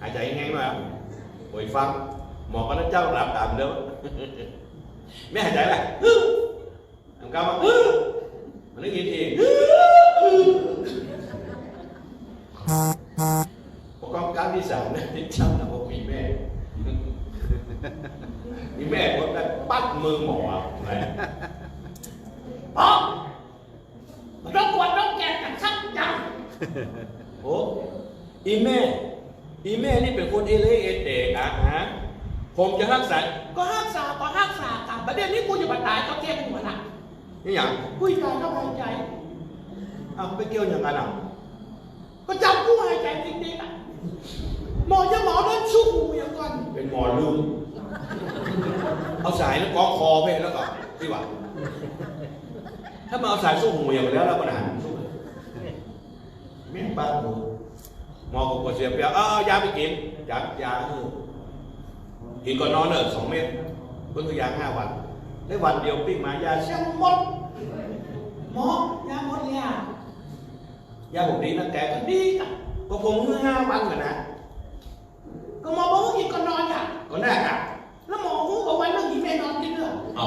หายใจแห้งๆหน่อยครับโอ้ยฟัง หมอก็นั่นเจ้าหลับตามเดิมไม่หายใจแหละทำกรรมว่ามันนึกยินเองพอกองการที่สามเนี่ยที่จำนะว่ามีแม่ มีแม่คนนั้นปัดมือหมอไหนป๊อกมันต้องกวนต้องแกงกันสักอย่างโอ้อีแม่ อีแม่นี่เป็นคนเอเลเอเตกอะฮะผมจะรักษาก็ห้ามสาก็ห้ามสากันประเด็นนี้กูอยู่บันไดก็เทียบหัวหนักนี่อย่างกูตายก็หายใจเอาไปเกี่ยวอย่างกันอะก็จำกูหายใจจริงๆอะหมอจะหมอเดินสู้กูอย่างก่อนเป็นหมอลืมเอาสายแล้วกล้องคอไปแล้วก็ที่ว่าถ้ามาเอาสายสู้หูอย่างไปแล้วแล้วปัญหาสู้แม่งป้าหนู หมอก็ปวดเสียเปรียบเอาเอายาไปกินยายาเออกินก่อนนอนเนอะสองเม็ดก็คือยาห้าวันได้วันเดียวปิ้งมายาเช่างหมดหมอยาหมดเลยอะยาผมดีนะแกก็ดีอะก็ผมเมื่อห้าวันกันนะก็หมอบอกว่ากินก่อนนอนอะก็น่าอะแล้วหมอหูบอกไว้เรื่องนี้แม่นอนกินเรื่องเอา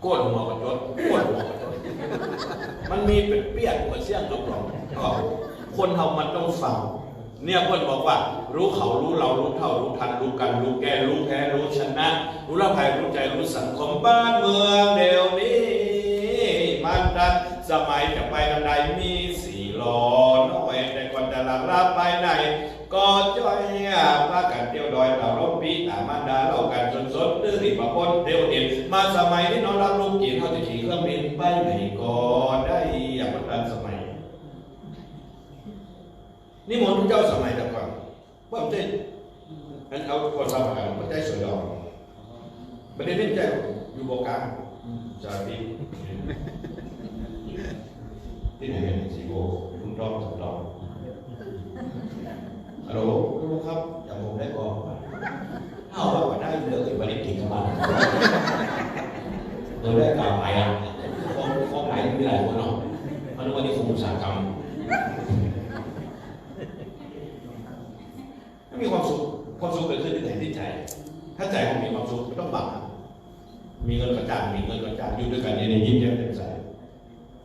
โกดหัวกับจดโกดหัวกับจด มันมีเป็นเปี้ยนหัวเสี่ยงกับหลอกก็คนเรามันต้องฟังเนี่ยเพื่อนบอกว่า รู้เขารู้เรารู้เท่ารู้ทันรู้กันรู้แก้รู้แพ้รู้ชนะ รู้ละภัยรู้ใจรู้สังคมบ้านเมืองเดี๋ยวนี้มันดันสมัยจะไปทางใดมีสี่ล้อน้อยแต่ก่อนจะหลังรับไปไหนก็จ้อยพากันเที่ยวดอยเราลบปีตามันดาเล่ากันสนสดตื้อริบปนเที่ยวเด่นมาสมัยนี้น้องรับลูกจีนเขาจะขี่เครื่องบินไปไหนก็ได้อย่างมันทันสมัย นี่มนต์พระเจ้าสมัยแต่ก่อนว่าผมได้อันเอาคนสมัยมันได้สวยดอกไม่ได้เล่นใจอยู่โบกลางจารีที่ไหนเป็นสีโบลุงดอมสองดอมฮัลโหลลูกครับจำผมได้ก่อนเอาว่าได้เยอะอีกวันนี้กินเข้ามาเราได้กล่าวไปอะคงคงไหนมีหลายคนเนาะเพราะวันนี้คงอุตสาหกรรม ไม่มีความสุข ความสุขเกิดขึ้นที่ไหนที่ใจ ถ้าใจของมีความสุขไม่ต้องบังมีเงินประจานมีเงินประจานอยู่ด้วยกันเนี่ยยิ้มแย้มแจ่มใส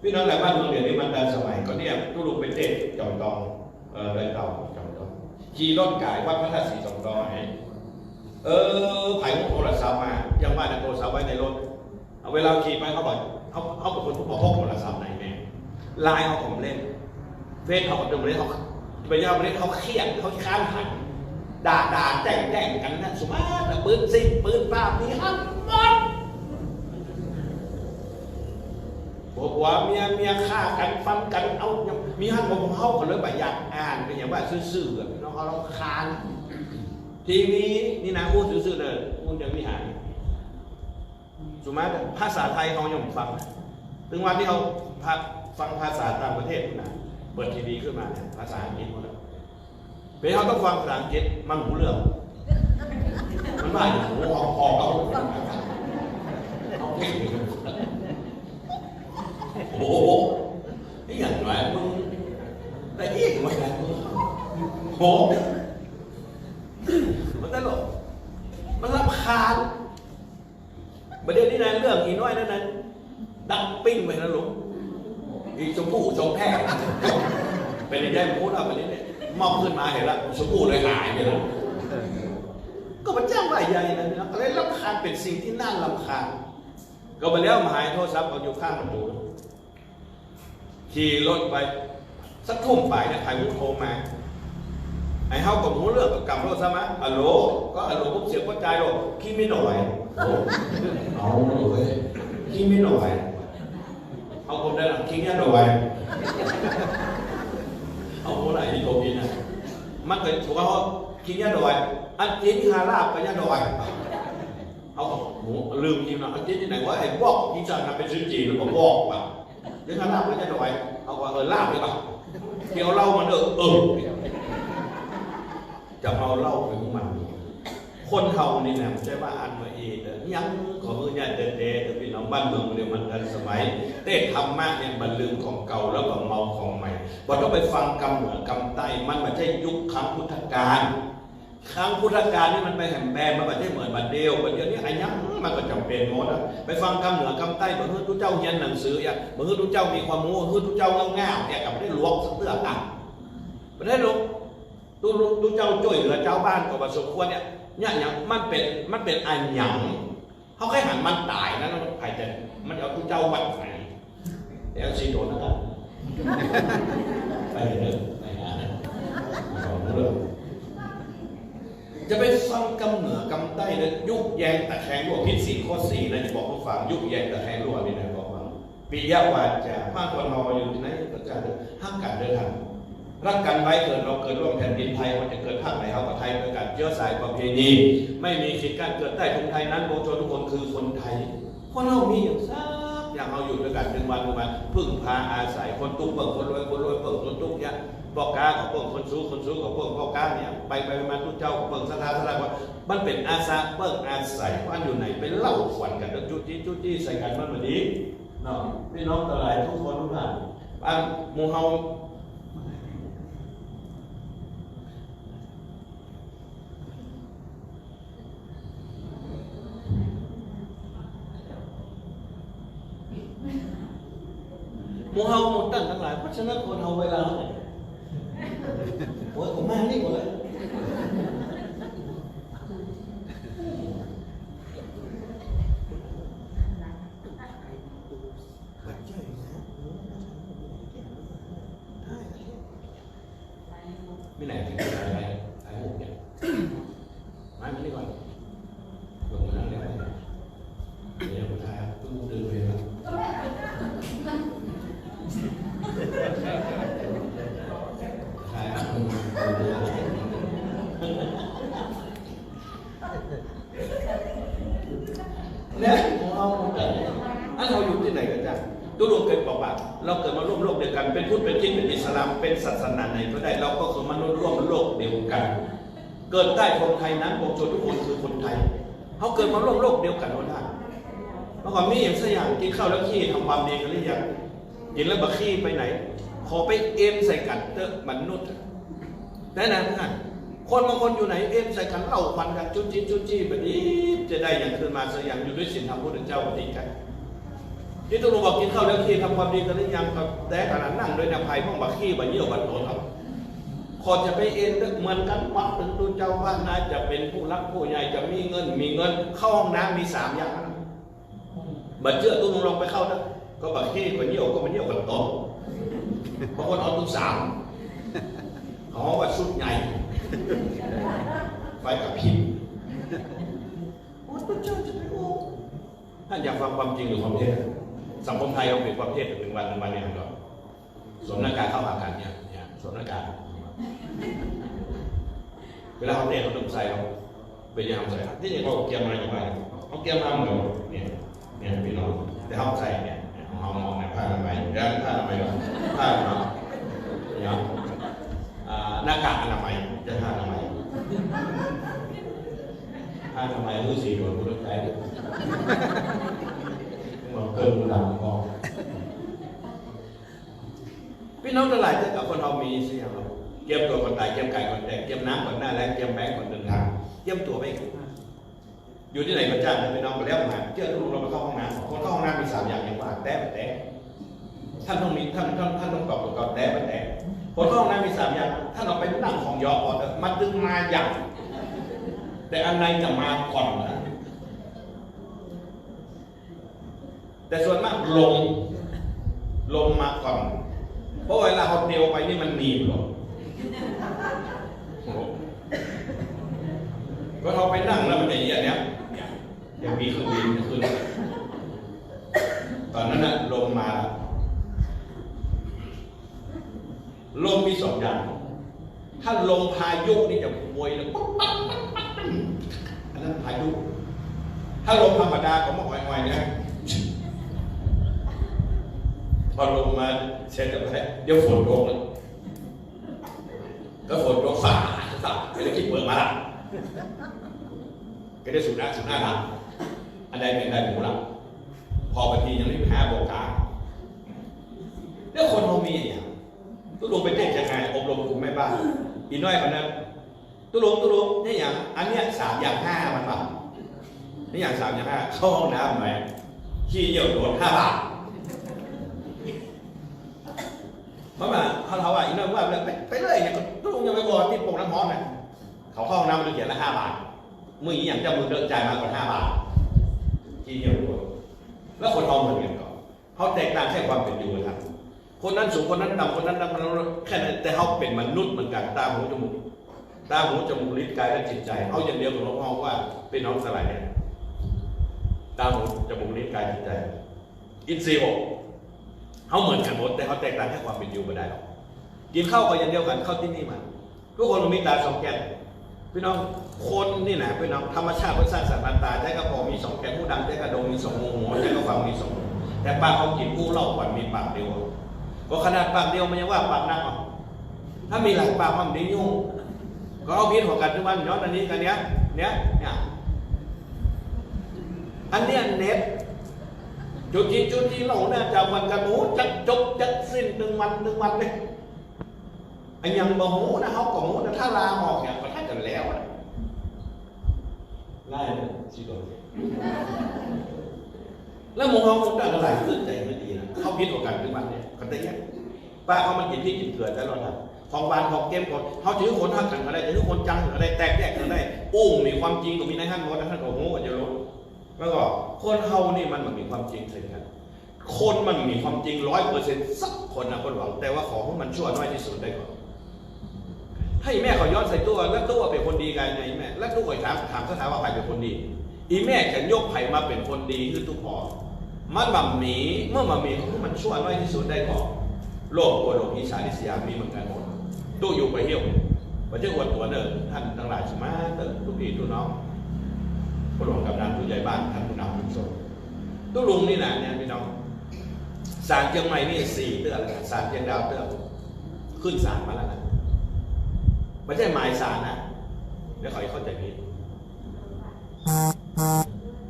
พี่น้องหลายบ้านเมืองเดี๋ยวนี้มันดันสมัยก็เนี่ยทุลุกเป็นเด็กจอมตองเออเลยเต่าจอมตองขี่รถไกายวัดพระธาตุสีจอมตองไงเออไผ่โทรศัพท์มายังว่าจะโทรศัพท์ไว้ในรถเวลาขี่ไปเขาบอกเขาเขาเป็นคนที่บอกพกโทรศัพท์ไหนแม่ไลน์เขาผมเล่นเฟซเขาก็ดึงเล่นเขาไปยามเล่นเขาเครียดเขาค้านหัน ด่าด่าแจ้งแจ้งกันนะสมมาตรปืนสิปืนป้ามีห้ามหมดบอกว่าเมียเมียฆ่ากันฟันกันเอามีห้ามผมเขากันเลยแบบอยากอ่านเป็นอย่างว่าซื่อๆน้องเขาเราคานทีวีนี่นะพูดซื่อๆเลยพูดยังไม่หายสมมติภาษาไทยเขายังฟังถึงวันที่เขาฟังภาษาต่างประเทศนะเปิดทีวีขึ้นมาเนี่ยภาษาอังกฤษหมดแล้ว เป็นเขาต้องฟังภาษาอังกฤษมันหูเรื่อง มันบ้าอยู่หูออกออกเอาเอาเก่งโอ้โหนี่อย่างไรมึงได้เอกมาแล้วโหมันตลกมันรำคาญประเด็นนี้นะเรื่องอีน้อยนั่นนั้นดังปิ้งไปนะลุงอีชมพู่ชมแพรเป็นยังไงพูดเอาไปเนี่ย มองขึ้นมาเห็นแล้วชมพู่เลยหายไปแล้วก็มันจ้างว่าใหญ่นะนะอะไรลำคาญเป็นสิ่งที่น่าลำคาญก็ไปแล้วมาหายโทรศัพท์เอาอยู่ข้างประตูขี่รถไปสักทุ่มไปเนี่ยใครมุโทรมาไอ้เฮากับหูเลือกกับกำรถซะมะอัลโหลก็อัลโหลปุ๊บเสียงก็ใจหรอกขี้ไม่หน่อยโอ้เอาเลยขี้ไม่หน่อยเอาคนได้หลังขี้แค่หน่อย เอาคนไหนที่โทรกินนะ มันเคยถูกเขากินยาดอยอันจีนฮาราบกับยาดอยเอาหมูลืมกินนะอันจีนที่ไหนวะไอ้บอกกินจานำเป็นชื่อจีนแล้วก็บอกว่าเรื่องฮาราบกับยาดอยเอาว่าเออลาบเลยป่ะเกี่ยวเล่ามันเออเออจะเอาเล่าไปของมัน คนเขานี่นะไม่ใช่ว่าอ่านมาเองเด้อยังของมือเนี่ยเด็ดๆแต่พี่น้องบ้านเมืองเดี๋ยวมันทันสมัยเต้ธรรมะเนี่ยมันลืมของเก่าแล้วก็เมาของใหม่บ่ต้องไปฟังกำเหนือกำใต้มันไม่ใช่ยุคครั้งพุทธกาลครั้งพุทธกาลนี่มันไปแหมแบนมันไม่ใช่เหมือนบัดเดียวบัดเดียวนี่ไอ้ยังมันก็จำเป็นหมดอะไปฟังกำเหนือกำใต้เมื่อทุกเจ้าเรียนหนังสืออย่างเมื่อทุกเจ้ามีความรู้เมื่อทุกเจ้าเงาเงาเนี่ยกับไม่ได้ลวกสักเตื้อกันไม่ได้ลวกตู้ตู้เจ้าจ่วยเหลือเจ้าบ้านก็ประสมควรเนี่ย เนี่ยอย่างมันเป็นมันเป็นอันหยังเขาแค่หันมันตายนะแล้วใครจะมันเอาตู้เจ้าวัดไหนเดี๋ยวซีโดนนะครับไปเถอะไปหานสองเรื่องจะไปฟังกำเหนือกำใต้เลยยุกแยงตะแคงรั่วพิษสี่ข้อสี่นะจะบอกผู้ฟังยุกแยงตะแคงรั่วนี่นะบอกว่าปิยวาจาภาคตะวันออกอยู่ที่ไหนก็จะห้ามการเดินทาง รักกันไว้เกิดเราเกิดร่วมแผ่นดินไทยมันจะเกิดภาคไหนเขากับไทยด้วยกันเชื้อสายประเพณีไม่มีขีดกั้นเกิดใต้คนไทยนั้นโบชนทุกคนคือคนไทยคนเรามีอย่างซักอย่างเราอยู่ด้วยกันถึงวันถึงวันพึ่งพาอาศัยคนตุ้งเปิดคนรวยคนรวยเปิดคนตุ้งเนี่ยพ่อกาของพวกคนสู้คนสู้ของพวกพ่อกาเนี่ยไปไปมาทุกเจ้าเปิดสถานสถานว่ามันเป็นอาสาเปิดอาศัยว่าอยู่ไหนเป็นเล่าขวัญกันแล้วจุดจี้จุดจี้ใส่กันมันมาดีเนาะพี่น้องตลายทุกคนทุกท่านบ้านหมูเฮา มูเฮาหมดตั้งทั้งหลายเพราะฉะนั้นคนเฮาเวลาเนี่ยโอ้ยผมมานี่หมดเลยไม่ไหนถึงจะอะไรอะไรหมดเนี่ยมาไม่ได้ก่อนลงมานั่งได้ไหมเดี๋ยวผมทายตู้ดื้อเลยนะ ใช่ครับเนี่ยของเราอันเราอยู่ที่ไหนกันจ้ะตุลุงเคยบอกว่าเราเกิดมาร่วมโลกเดียวกัน เป็นพุทธเป็นคริสต์เป็นอิสลามเป็นศาสนาไหนก็ได้เราก็คือมนุษย์ร่วมโลกเดียวกัน เกิดใต้คนไทยนั้นปวงชนทุกคนคือคนไทยเขาเกิดมาร่วมโลกเดียวกันว่าได้เมื่อก่อนมีอย่างสักอย่างกินข้าวแล้วขี้ทำความดีกันหรือยังกินแล้วบักขี้ไปไหน ขอไปเอ็มใส่กันเตอะมนุษย์แน่นอนคนบางคนอยู่ไหนเอ็มใส่กันเล่าควันกันจุดจี้จุดจี้แบบนี้จะได้อย่างขึ้นมาสักอย่างอยู่ด้วยศีลธรรมพุทธเจ้าปฏิกัน ที่ตุลุบอกกินข้าวแล้วขี้ทำความดีกันหรือยังก็แต่ขนาดนั่งด้วยนภัยพวกบักขี้บัเยี่ยวบันโตครับขอจะไปเอ็นเหมือนกันวัดถึงดูเจ้าว่าน่าจะเป็นผู้รักผู้ใหญ่จะมีเงิน มีเงิน เข้าห้องน้ำมีสามอย่างนะบัดเชื่อตุลุลองไปเข้านะก็บักขี้บัเยี่ยวก็บัเยี่ยวบันโตบางคนเอาถึงสามเขาว่าชุดใหญ่ไฟกับพริบโอ้พระเจ้าจะไม่โอ้ท่านอยากฟังความจริงหรือความเท็จ สังคมไทยเราเป็นความเท็จหนึ่งวันหนึ่งวันเนี่ยก่อนสวมหน้ากากเข้าหากันเนี่ยเนี่ยสวมหน้ากากเวลาเขาเทศเขาต้องใส่เขาเป็นยังใส่ที่นี่เขาเกียมอะไรกันไปเขาเกียมมาเหมือนเนี่ยเนี่ยพี่น้องแต่เขาใส่เนี่ยของเขามองเนี่ยผ้าทำไมยแล้วผ้าทำไมยผ้าเนาะเนี่ยหน้ากากอนามัยจะผ้าอนามัยผ้าอนามัยรู้สีโดนรู้ใจ มันเกินระดับกองพี่น้องทั้งหลายถ้ากับคนเรามีเสียงเราเตรียมตัวก่อนตายเตรียมไก่ก่อนแตกเตรียมน้ำก่อนหน้าแล้งเตรียมแบงก่อนเดินทางเตรียมตัวไปอีกอยู่ที่ไหนก็จ้างพี่น้องไปแล้วมาเชื่อทุกเราไปเข้าห้องน้ำคนเข้าห้องน้ำมีสามอย่างอย่างว่าแต้แต้ท่านต้องมีท่านท่านท่านต้องตอบตัวก่อนแต้แต้คนเข้าห้องน้ำมีสามอย่างท่านเอาไปนั่งของยอออะมันดึงมาอย่างแต่อันในจะมาก่อนนะ แต่ส่วนมากลงลงมาก่อนเพราะเวลาเขาเดียวไปนี่มันหนีบหรอกก็เราไปนั่งแล้วมันอย่างนี้ยเนี่ยอย่างมีเครื่องบินขึ้นตอนนั้นน่ะลงมาลมมีสองอย่าง ถ้าลมพายุนี่จะโวยเลยปุ๊บปั๊บปั๊บปั๊บอันนั้นพายุ ถ้าลมธรรมดาก็มาอ่อยๆนะ พอลงมาเช็ดกับไปเดี๋ยวฝนตกเลยก็ฝนตกฝ่าฝ่าไม่ได้คิดเปิดมาละก็ได้สูตรหน้าสูตรหน้าหลังอันใดเป็นได้หมูลังพอบางทียังไม่แพ้โบกาแล้วคนเรามีอย่างตุลุงไปเต้นยังไงอบรมกลุ่มแม่บ้านอีน้อยคนนั้นตุลุงตุลุงนี่อย่างอันเนี้ยสามอย่างห้ามันแบบนี่อย่างสามอย่างห้าเข้าห้องน้ำไหมขี้เยี่ยวโดนห้าบาท เพราะว่าเขาเขาว่าอีน้อยว่าไปไปเรื่อยอย่างตุลุงยังไปบอกที่ปกน้ำร้อนนะเขาเข้าห้องน้ำมันเขียนละห้าบาทมืออีอย่างเจ้ามือเดินจ่ายมากกว่าห้าบาทขี้เยี่ยวโดนแล้วคนเอาเหมือนกันก็เขาแตกต่างแค่ความเป็นอยู่ครับ คนนั้นสูงคนนั้นต่ำคนนั้นต่ำคนนั้นแค่นั้นแต่เขาเป็นมนุษย์เหมือนกันตาหูจมูกตาหูจมูกลิ้นกายและจิตใจเอาอย่างเดียวกับหลวงพ่อว่าเป็นน้องสลายเนี่ยตาหูจมูกลิ้นกายจิตใจ อินทรีย์หก เขาเหมือนกันหมดแต่เขาแตกต่างแค่ความเป็นอยู่ไม่ได้หรอกกินข้าวก็ย่างเดียวกันเข้าที่นี่มาทุกคนมีตาสองแก้มพี่น้องคนนี่นะพี่น้องธรรมชาติเพื่อสร้างสรรค์ตาใจกระพอมีสองแก้มผู้ดำใจกระดงมีสองหูหัวใจกระฟังมีสองหูแต่ปากเขากินผู้เล่าก่อนมีปากเดียวก็ขนาดปากเดียวมันยังว่าปากนักอะถ้ามีหลายปากมันดียุ่งก็เอาพิษของกันทุกวันย้อนอันนี้กันเนี้ยเนี้ยเนี่ยอันเนี้ยเน็ต จุดจีจุดจีเราเนี่ยจากวันกันหมูจักจบจักสิ้นหนึ่งวันหนึ่งวันเลยไอ้ยังบ่หูนะเขาก็หูนะถ้าลาออกเนี่ยก็ท่ากันแล้วอะไล่เลยสิโดนแล้วหมูเขาคงได้อะไรขึ้นใจไม่ดีนะเขาพิษของกันทุกวันเนี่ยเขาได้ยังป้าเขามันกินที่กินเกลือแต่เราทำของหวานของเค็มของเขาถือคนหักกันก็ได้ถือคนจังก็ได้แตกแยกกันได้อุ้งมีความจริงก็มีในท่านหมดนะท่านก็หูก็จะรู้ แล้วก็คนเฮานี่มันมันมีความจริงเช่นกันคนมันมีความจริงร้อยเปอร์เซ็นต์สักคนนะคนหวังแต่ว่าขอให้มันชั่วน้อยที่สุดได้ก่อนให้แม่เขาย้อนใส่ตัวแล้วตัวเป็นคนดีกันไงแม่แล้วตัวถามถามสถาว่าใครเป็นคนดี อีแม่จะยกไผ่มาเป็นคนดีคือทุกพอมันบัมหมีเมื่อมามีขาให้มันชั่วน้อยที่สุดได้ก่อนโลกโกรธโลกอิสาลิสยามีเหมือนกันหมดตู้อยู่ไปเที่ยวประเทศอวดตัวเดินท่านทั้งหลายใช่ไหมเติมทุกพี่ทุกน้อง ผู้หลงกำนันผู้ใหญ่บ้านท่านผู้นำผู้ชมตู้ลุงนี่นะเนี่ยพี่น้องสารเชียงใหม่นี่สี่เตือนแล้วสารเชียงดาวเตือนขึ้นสารมาแล้วนะไม่ใช่หมายสารนะเดี๋ยวขอให้เข้าใจผิด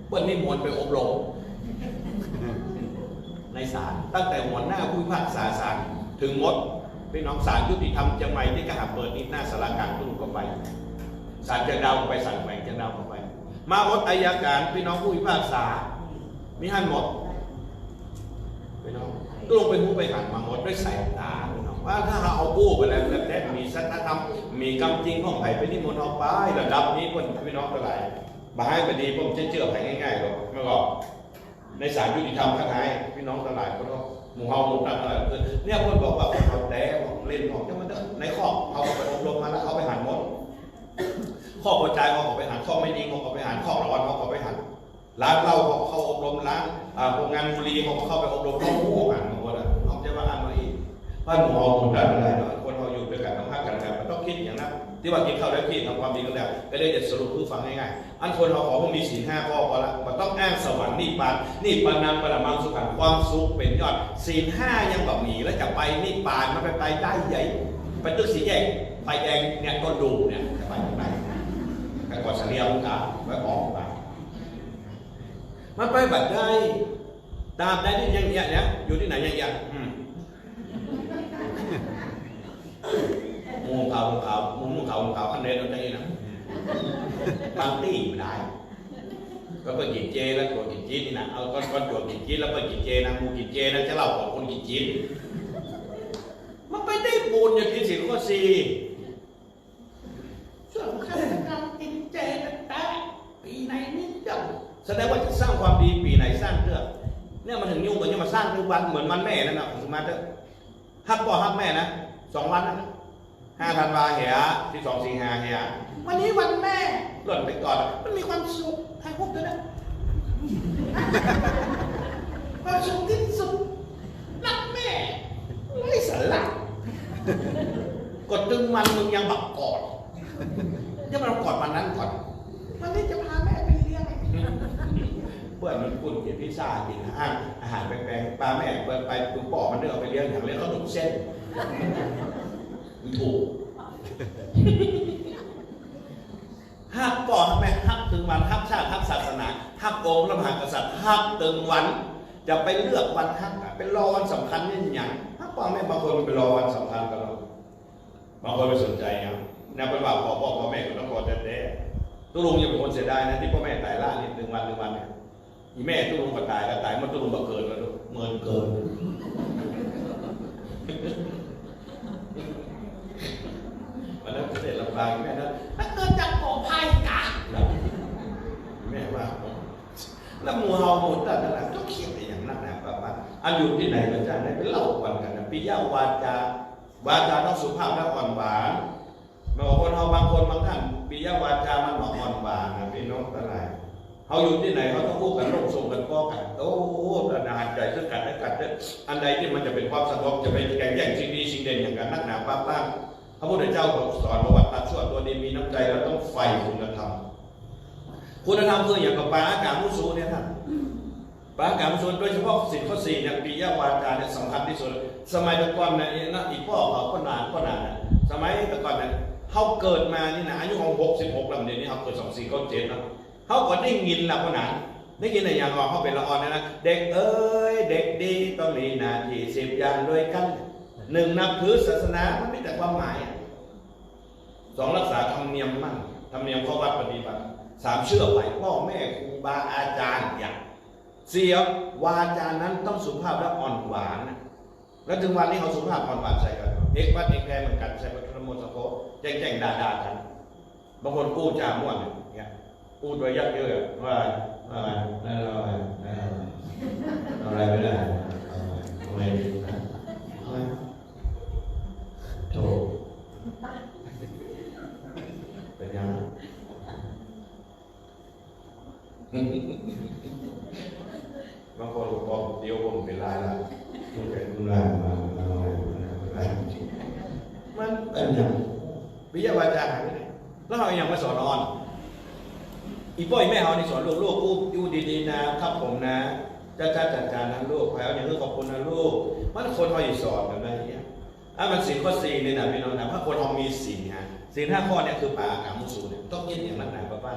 เปิ้ลนี่มนไปอบรมในศาลตั้งแต่หัวหน้าผู้พิพากษาศาลถึงมดพี่น้องศาลยุติธรรมเชียงใหม่ที่กระหาเปิดนี่หน้าสารกลางตู้ลุงก็ไปศาลเชียงดาวก็ไปศาลแขวงเชียงดาวก็ไป มาหมดอายการพี่น้องผู้พิพากษา มีหันหมดพี่น้องตลงไปหูไปหันมาหมดด้วยสายตาพี่น้องว่าถ้าเราเอากู้ไปแล้วแล้วแต่มีสัจธรรมมีกรรมจริงของไผ่ไปนิมนต์เอาไประดับนี้คนพี่น้องเท่าไหร่บาให้ไปดีผมจะเชื่อไผ่ง่ายๆหรอกไม่บอกในศาลยุติธรรมข้างในพี่น้องทั้งหลายคนก็หมู่เฮาหมู่ตั้งอะไรเนี่ยคนบอกว่าเขาแต่บอกเล่นของจะมันเด้อในข้อเอาไปอบรมมาแล้วเอาไปหันหมด ข้อพอใจเขาออกไปหันข้อไม่ดีเขาออกไปหันข้อร้อนเขาออกไปหันร้านเหล้าเขาเข้าอบรมร้านโรงงานบุหรี่เขาเข้าไปอบรมเขาผู้หันหมดแล้วเขาจะว่าอ่านมาอีกบ้าหมู่เราหมู่ได้ไม่ได้เนาะคนเราอยู่ด้วยกันต้องพักกันกันมันต้องคิดอย่างนั้นที่ว่ากินข้าวได้พี่ทำความดีกันแล้วก็เลยจะสรุปคือฟังง่ายๆอันคนเราขอว่ามีศีลห้าข้อพอละมันต้องอ้างสวรรค์นิพพานนิพพานังปรมังสุขังความสุขเป็นยอดศีลห้ายังแบบหนีแล้วจะไปนิพพานมันไปไปได้ใหญ่ไปตึกสีแยกไฟแดงเนี่ยต้นดูเนี่ยจะไปตรงไหน แต่ก่อนเฉลียวกาไว้ออกไปมันไปบัดได้ตามได้ที่ยังเงี้ยเนี่ยอยู่ที่ไหนยังเงี้ยอืมมุมขาวมุมขาวมุมมุมขาวมุมขาวคันเดนตรงนี้นะบางที่ไม่ได้ก็ไปกินเจแล้วตัวกินจีนนี่นะเอาก้อนก้อนตัวกินจีนแล้วไปกินเจนะมูกินเจนะจะเล่าของคนกินจีนมันไปได้บุญอย่างที่สี่ข้อสี่ส่วนข้าราชการกินเจกันแต่ปีไหนนี่เจ้า แสดงว่าจะสร้างความดีปีไหนสร้างเรื่องเนี่ยมันถึงยุ่งกันจะมาสร้าง ทุกวันเหมือนมันแม่นั่นนะสมมาเถอะฮักพ่อฮักแม่นะสองวันนะห้าธันวาเหียที่สองสิงหาเหียวันนี้วันแม่หล่นไปก่อน มันมีความสุขให้พวกเธอนะความสุขที่สุดรักแม่ไม่สลักกดตึงมันมึงยังบักกอดยังมันกอดมันนั้นก่อนนี้จะพาแม่ไปเลี้ยง เพื่อนมัน ปุ่นกินพิซซ่ากินอาหารอาหารแปลกๆปลาแม่เปิดไปตุ้ปอกมันเดือเอาไปเลี้ยงอย่างเลี้ยงเขาหนุกเส้นมันถูกฮักปอฮักแม่ฮักถึงวันฮักชาติฮักศาสนาฮักองค์พระมหากษัตริย์ฮักตึงวัน จะไปเลือกวันฮักเป็นรอวันสำคัญนี่อย่างถ้าพ่อแม่บางคนไปรอวันสำคัญกันแล้วบางคนไปสนใจอะนะเป็นว่าพ่อพ่อพ่อแม่ก็ต้องรอดแต่แต่ตุลุงยังเป็นคนเสียดายนะที่พ่อแม่ตายล่าเนี่ยหนึ่งวันหนึ่งวันเนี่ย อีแม่ตุลุงก็ตายแล้วตายมันตุลุงก็เกินแล้วลูกเมินเกินวันนั้นเสด็จลำบากแม่นะถ้าเกิดจากก่อภัยกะแล้วแม่ว่าแล้วหมูเฮาหมูตัดนั่นแหละก็เขียนไปอย่างนั้นนะป้าป้าอันอยู่ที่ไหนก็จะไหนไปเล่ากันกันนะปิยาวาจาวาจาต้องสุภาพและอ่อนหวานบางคนเฮาบางคนบางท่านปิยาวาจามันบอกอ่อนหวานนะพี่น้องทั้งหลาย เขาอยู่ที่ไหนเขาต้องพูดกันร่วมทรงกันก็กันโอ้โหระนาใจซึ่งกันและกันเนี่ยอันใดที่มันจะเป็นความสงบจะเป็นแก่งแย่งสิ่งดีสิ่งเด่นอย่างกันนักหนาป้าป้าพระพุทธเจ้าสอนประวัติตัดชั่วตัวดีมีน้ำใจแล้วต้องใฝ่คุณธรรมคุณธรรมคืออย่างกับปาอากาศมุสูเนี่ยท่านปาอากาศมุสูโดยเฉพาะสินข้อสี่เนี่ยปียาวาจาเนี่ยสำคัญที่สุด สมัยต่ก่อนเนะนะอีพ่อเขาก็นานก็นานสมัยต่ก่อนเนี่ยเขาเกิดมานี่นะอายุของหกสิบหกลำเดียวนี้เขาเกิดสองสี่ก้าเจ็ดนะ เขาก็ได้ยินละก็นานได้ยินอะไรอย่างว่าเขาเป็นละอ่อนนยนะเด็กเอ้ยเด็กดีต้องมีนาทีสิบอย่างด้วยกันหนึ่งนับถือศาสนามันไม่แต่ความหมายสองรักษาธรรมเนียมมั่นธรรมเนียมข้อวัดปฏิบัติสามเชื่อไหวพ่อแม่ครูบาอาจารย์อย่างเสียวาจานั้นต้องสุภาพและอ่อนหวานนะแล้วถึงวันนี้เขาสุภาพอ่อนหวานใส่กันเอกวัดเอกแพรเหมือนกันใส่วัตถุมนต์สโพกแจ้งแจ้งด่าด่ากันบางคนกู้จ่าม่วนอย่างเงี้ย กู้โดยยักเยอะว่าว่าอะไรอะไรอะไรไม่ได้อะไรอะไรโถเป็นยังบางคนก็บอกเดี๋ยวผมเป็นลายละคุณเป็นคุณลายมามาลอยมาลายจริงมันเป็นยังวิทยาวาจาหายไปไหนแล้วเรายังมาสอนอ่อน อีพ่ออีแม่เขานี่สอนลูกลูกกูอยู่ดีๆนะครับผมนะจ้าจ้าจัดการนะลูกใครเอาอย่างนี้ขอบคุณนะลูกมันคนเขาอีสอนกันได้เนี่ยอะมันสิ่งข้อสี่เนี่ยนะพี่น้องนะถ้าคนเรามีสี่ฮะสี่ห้าข้อเนี่ยคือป่ากามุสูเนี่ยต้องยินอย่างนั้นนะป้าป้า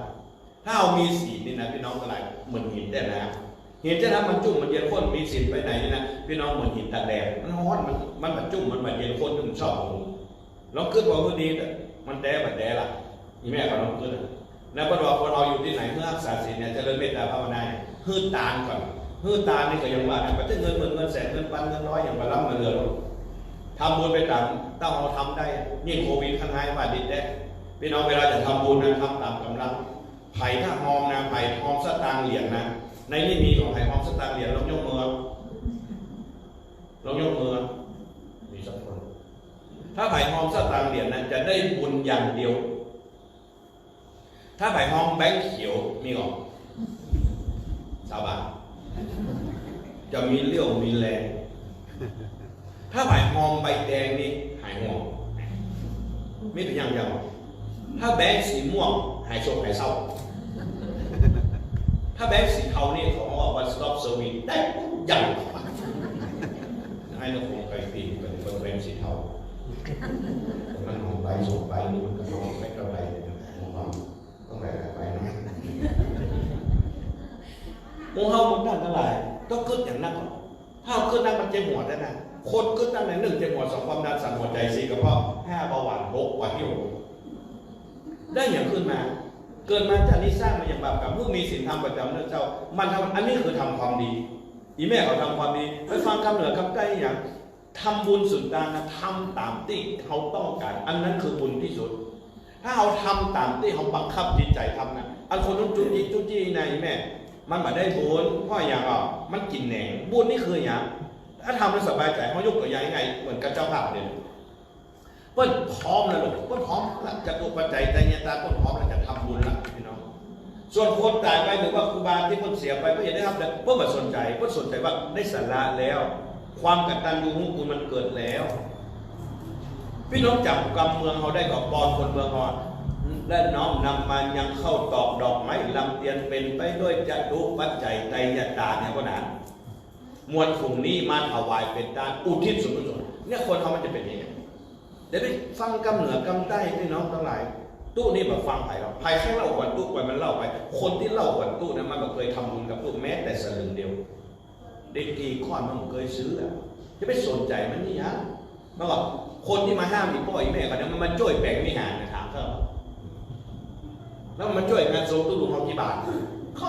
ถ้าเรามีสี่นี่นะพี่น้องทั้งหลายเหมือนหินได้นะหินจะทำมันจุ่มมันเย็นข้นมีสินไปไหนนี่นะพี่น้องเหมือนหินตากแดดมันร้อนมันมันมันจุ่มมันแบบเย็นข้นถึงชอบผมลองขึ้นว่าพอดีมันแดดมันแดดล่ะอีแม่ก็ลองขึ้น แล้วพอเราเราอยู่ที่ไหนเมื่อรักษาศีลเนี่ยเจริญเมตตาภาวนายฮืดตาลก่อนฮืดตาลนี่ก็ยังว่าเนี่ยไปถึงเงินหมื่นเงินแสนเงินพันเงินร้อยอย่างมาล้ำมาเรือเราทำบุญไปตามถ้าเราทำได้ยิ่งโควิดข้างในว่าดิดได้พี่น้องเวลาจะทำบุญนะทำตามกำลังไผ่ถ้าหอมนะไผ่หอมสตางเหรียญนะในนี่มีของไผ่หอมสตางเหรียญลองยกมือลองยกมือมีสักคนถ้าไผ่หอมสตางเหรียญนะจะได้บุญอย่างเดียว ถ้าไผ่หอมแบงค์เขียวมีก่อนสาบานจะมีเลี้ยวมีแรงถ้าไผ่หอมใบแดงนี่หายห่วงไม่เป็นอย่างเดียวถ้าแบงค์สีม่วงหายโศกหายเศร้า ถ้าแบงค์สีเทานี่เขาบอกว่า one stop service ได้ทุกอย่างให้เราคงไปปีนเป็นแบงค์สีเทามันหอมใบสองใบนี่มันก็หอมไม่เท่าไหร่หอมต้องแบ่งไป นะหมูเฮาหมดด้านทั้งหลายต้องขึ้นอย่างนั้นก่อนถ้าเอาขึ้นนั้นมันเจ็บหัวได้นะคนขึ้นนั้นในหนึ่งเจ็บหัวสองความดันสั่นหัวใจสี่กระเพาะห้าเบาหวานหกหวานหิวได้อย่างขึ้นมา เกิดมาจากนี้สร้างมาอย่างบาปกับผู้มีศีลธรรมประจำเนื่องเจ้า มันทำอันนี้คือทำความดี อีแม่เขาทำความดีไปฟังคำเหนือคำใต้อย่างทำบุญสุดตานะทำตามที่เขาต้องการ อันนั้นคือบุญที่สุด ถ้าเราทำตามที่เขาบังคับจิตใจทำนะ อันคนนู้นจุจี้จุจี้ในแม่ มันมาได้บุญเพราะอย่างอะมันกินแหนงบุญนี่คืออย่างถ้าทำแล้วสบายใจเขายกตัวอย่างยังไง เหมือนกับเจ้าภาพเนี่ยเปิ้ลพร้อมแล้วลูกเปิ้ลพร้อมแล้วจะตัวปัจจัยใจเย็นตาเปิ้ลพร้อมแล้วจะทำบุญละพี่น้องส่วนคนตายไปหรือว่าครูบาที่คนเสียไปก็อย่าได้ทำแต่เพื่อมาสนใจเพื่อสนใจว่าได้สาระแล้ว ความกตัญญูรู้คุณมันเกิดแล้ว พี่น้องจับกำเมืองเขาได้กับบอลคนเมืองเขาอะ และน้อมนำมายังเข้าตอกดอกไม้ลำเตียนเป็นไปด้วยจรู้ปัจจัยไตยตาเนี่ยก็นานมวลถุงนี้มาถวายเป็นการอุทิศส่วนกุศเนี่ยคนเขามันจะเป็นยังไงเดี๋ยวไปฟังกำเหนือกำใต้พี่น้องทั้งหลาย ตู้นี่มาฟังไผ่เราไผ่แค่เล่าวันตู้ไปมันเล่าไป คนที่เล่าวันตู้นะมันก็เคยทำบุญกับตู้แม้แต่สลึงเดียวเด็กกี่ข้อนมันเคยซื้อแล้วจะไปสนใจมันนี่ฮะมันบอกคนที่มาห้ามอีพ่ออีแม่ก่อนนะมันมาจ่วยแปลงไม่หาน แล้วมันช่วยกันสูงตุลุของที่บาท